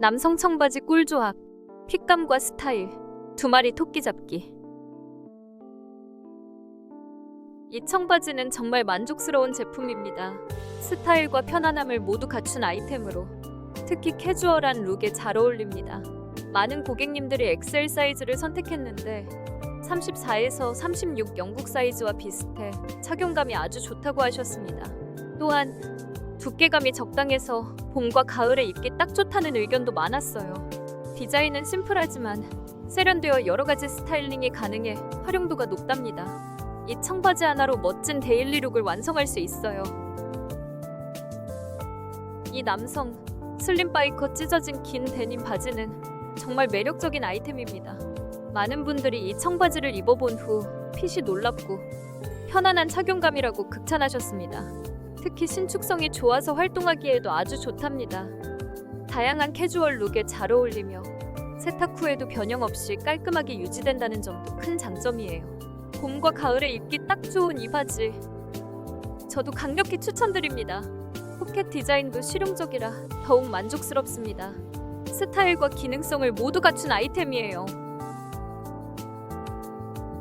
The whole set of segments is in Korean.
남성 청바지 꿀조합, 핏감과 스타일, 두 마리 토끼 잡기. 이 청바지는 정말 만족스러운 제품입니다. 스타일과 편안함을 모두 갖춘 아이템으로 특히 캐주얼한 룩에 잘 어울립니다. 많은 고객님들이 엑셀 사이즈를 선택했는데 34에서 36 영국 사이즈와 비슷해 착용감이 아주 좋다고 하셨습니다. 또한 두께감이 적당해서 봄과 가을에 입기 딱 좋다는 의견도 많았어요. 디자인은 심플하지만 세련되어 여러 가지 스타일링이 가능해 활용도가 높답니다. 이 청바지 하나로 멋진 데일리 룩을 완성할 수 있어요. 이 남성 슬림 바이커 찢어진 긴 데님 바지는 정말 매력적인 아이템입니다. 많은 분들이 이 청바지를 입어본 후 핏이 놀랍고 편안한 착용감이라고 극찬하셨습니다. 특히 신축성이 좋아서 활동하기에도 아주 좋답니다. 다양한 캐주얼 룩에 잘 어울리며 세탁 후에도 변형 없이 깔끔하게 유지된다는 점도 큰 장점이에요. 봄과 가을에 입기 딱 좋은 이 바지. 저도 강력히 추천드립니다. 포켓 디자인도 실용적이라 더욱 만족스럽습니다. 스타일과 기능성을 모두 갖춘 아이템이에요.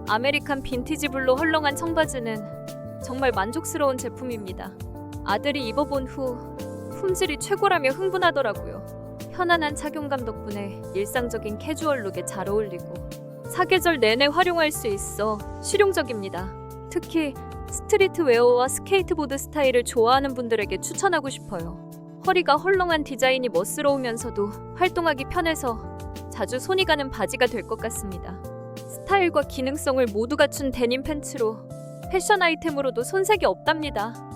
아메리칸 빈티지 블루 헐렁한 청바지는 정말 만족스러운 제품입니다. 아들이 입어본 후 품질이 최고라며 흥분하더라고요. 편안한 착용감 덕분에 일상적인 캐주얼 룩에 잘 어울리고 사계절 내내 활용할 수 있어 실용적입니다. 특히 스트리트 웨어와 스케이트보드 스타일을 좋아하는 분들에게 추천하고 싶어요. 허리가 헐렁한 디자인이 멋스러우면서도 활동하기 편해서 자주 손이 가는 바지가 될 것 같습니다. 스타일과 기능성을 모두 갖춘 데님 팬츠로 패션 아이템으로도 손색이 없답니다.